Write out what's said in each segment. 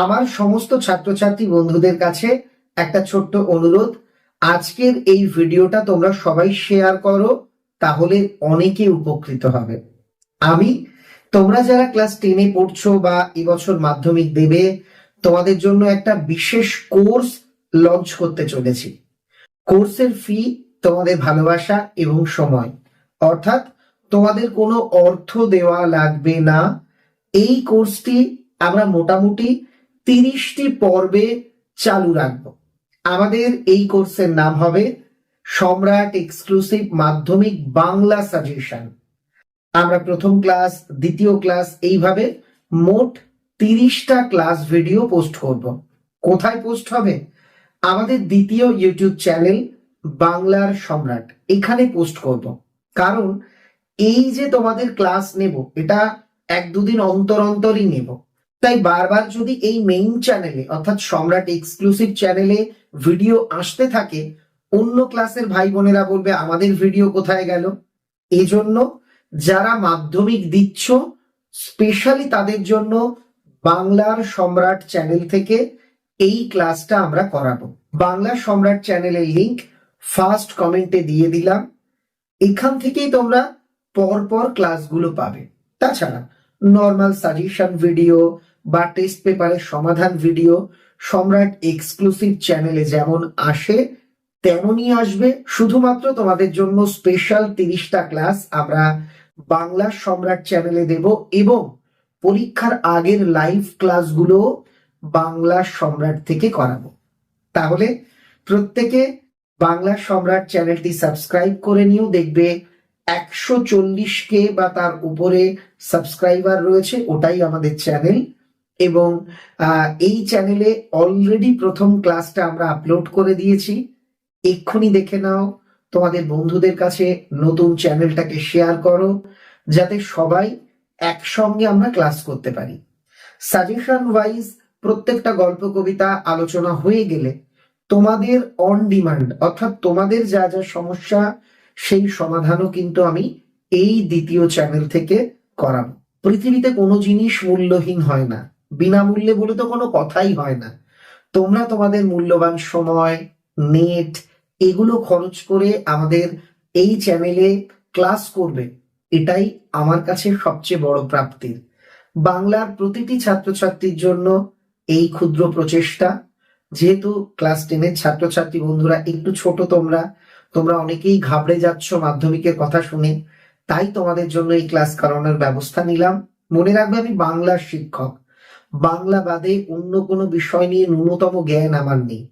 আমার সমস্ত ছাত্রছাত্রী বন্ধুদের কাছে একটা ছোট্ট অনুরোধ। আজকের এই ভিডিওটা তোমরা সবাই শেয়ার করো, তাহলে অনেকে উপকৃত হবে। আমি, তোমরা যারা ক্লাস টেনে পড়ছো বা এবছর মাধ্যমিক দেবে, তোমাদের জন্য একটা বিশেষ কোর্স লঞ্চ করতে চলেছি। কোর্সের ফি তোমাদের ভালোবাসা এবং সময়। অর্থাৎ তোমাদের কোনো অর্থ দেওয়া লাগবে না। এই কোর্সটি আমরা মোটামুটি তিরিশটি পর্বে চালু রাখব। আমাদের এই কোর্সের নাম হবে সম্রাট এক্সক্লুসিভ মাধ্যমিক বাংলা সাজেশন। আমরা প্রথম ক্লাস, দ্বিতীয় ক্লাস এইভাবে মোট তিরিশটা ক্লাস ভিডিও পোস্ট করব। কোথায় পোস্ট হবে? আমাদের দ্বিতীয় ইউটিউব চ্যানেল বাংলার সম্রাট। এখানে পোস্ট করব। কারণ এই যে তোমাদের ক্লাস নেব, এটা এক দুদিন অন্তর অন্তরই নেব। তাই বারবার যদি এই মেইন চ্যানেলে অর্থাৎ সম্রাট এক্সক্লুসিভ চ্যানেলে ভিডিও আসতে থাকে, অন্য ক্লাসের ভাই বোনেরা বলবে, আমাদের ভিডিও কোথায় গেল? এজন্য যারা মাধ্যমিক দিচ্ছ স্পেশালি তাদের জন্য বাংলার সম্রাট চ্যানেল থেকে এই ক্লাসটা আমরা করাবো। বাংলার সম্রাট চ্যানেলের লিংক ফার্স্ট কমেন্টে দিয়ে দিলাম। এখান থেকেই তোমরা পরপর ক্লাসগুলো পাবে। তাছাড়া নর্মাল সাজেশন ভিডিও বা টেস্ট পেপারের সমাধান ভিডিও সম্রাট এক্সক্লুসিভ চ্যানেলে যেমন আসে, তেমনই আসবে। শুধুমাত্র তোমাদের জন্য স্পেশাল তিরিশটা ক্লাস আমরা বাংলা সম্রাট চ্যানেলে দেব এবং পরীক্ষার আগের লাইভ ক্লাসগুলো বাংলা সম্রাট থেকে করাবো। তাহলে প্রত্যেকে বাংলা সম্রাট চ্যানেলটি সাবস্ক্রাইব করে নিও। দেখবে একশো চল্লিশ কে বা তার উপরে সাবস্ক্রাইবার রয়েছে, ওটাই আমাদের চ্যানেল এবং এই চ্যানেলে অলরেডি প্রথম ক্লাসটা আমরা আপলোড করে দিয়েছি। এক্ষুনি দেখে নাও, তোমাদের বন্ধুদের কাছে নতুন চ্যানেলটাকে শেয়ার করো, যাতে সবাই একসঙ্গে আমরা ক্লাস করতে পারি। সাজেশন ওয়াইজ প্রত্যেকটা গল্প, কবিতা, আলোচনা হয়ে গেলে তোমাদের অন ডিমান্ড অর্থাৎ তোমাদের যা যা সমস্যা, সেই সমাধানও কিন্তু আমি এই দ্বিতীয় চ্যানেল থেকে করাবো। পৃথিবীতে কোনো জিনিস মূল্যহীন হয় না। বিনামূল্যে বলে তো কোনো কথাই হয় না। তোমরা তোমাদের মূল্যবান সময়, নেট, এগুলো খরচ করে আমাদের এই চ্যানেলে ক্লাস করবে। এটাই আমার কাছে সবচেয়ে বড় প্রাপ্তির। বাংলার প্রতিটি ছাত্রছাত্রীর জন্য এই ক্ষুদ্র প্রচেষ্টা, যেহেতু ক্লাস টেনের ছাত্রছাত্রী বন্ধুরা একটু ছোট তোমরা তোমরা অনেকেই ঘাবড়ে যাচ্ছ মাধ্যমিকের কথা শুনে, তাই তোমাদের জন্য এই ক্লাস করানোর ব্যবস্থা নিলাম। মনে রাখবে আমি বাংলার শিক্ষক। বাংলা বাদে অন্য কোনো বিষয় নিয়ে ন্যূনতম জ্ঞান আমার নেই।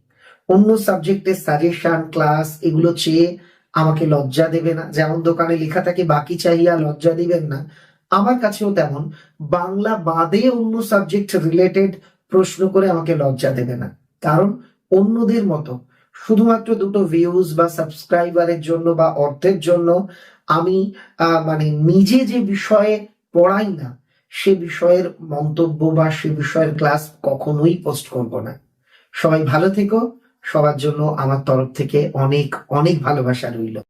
অন্য সাবজেক্টের সাজেশন ক্লাস এগুলো চেয়ে আমাকে লজ্জা দেবে না। যেমন দোকানে লেখা থাকে, বাকি চাহিয়া লজ্জা দিবেন না। আমার কাছেও তেমন। বাংলা বাদে অন্য সাবজেক্ট রিলেটেড প্রশ্ন করে আমাকে লজ্জা দেবে না। কারণ অন্যদের মতো শুধুমাত্র দুটো ভিউজ বা সাবস্ক্রাইবারের জন্য বা অর্থের জন্য আমি মানে নিজে যে বিষয়ে পড়াই না সে বিষয়ের মন্তব্য বা সে বিষয়ের ক্লাস কখনোই পোস্ট করব না। সবাই ভালো থেকো, সবার জন্য আমার তরফ থেকে অনেক অনেক ভালোবাসা রইল।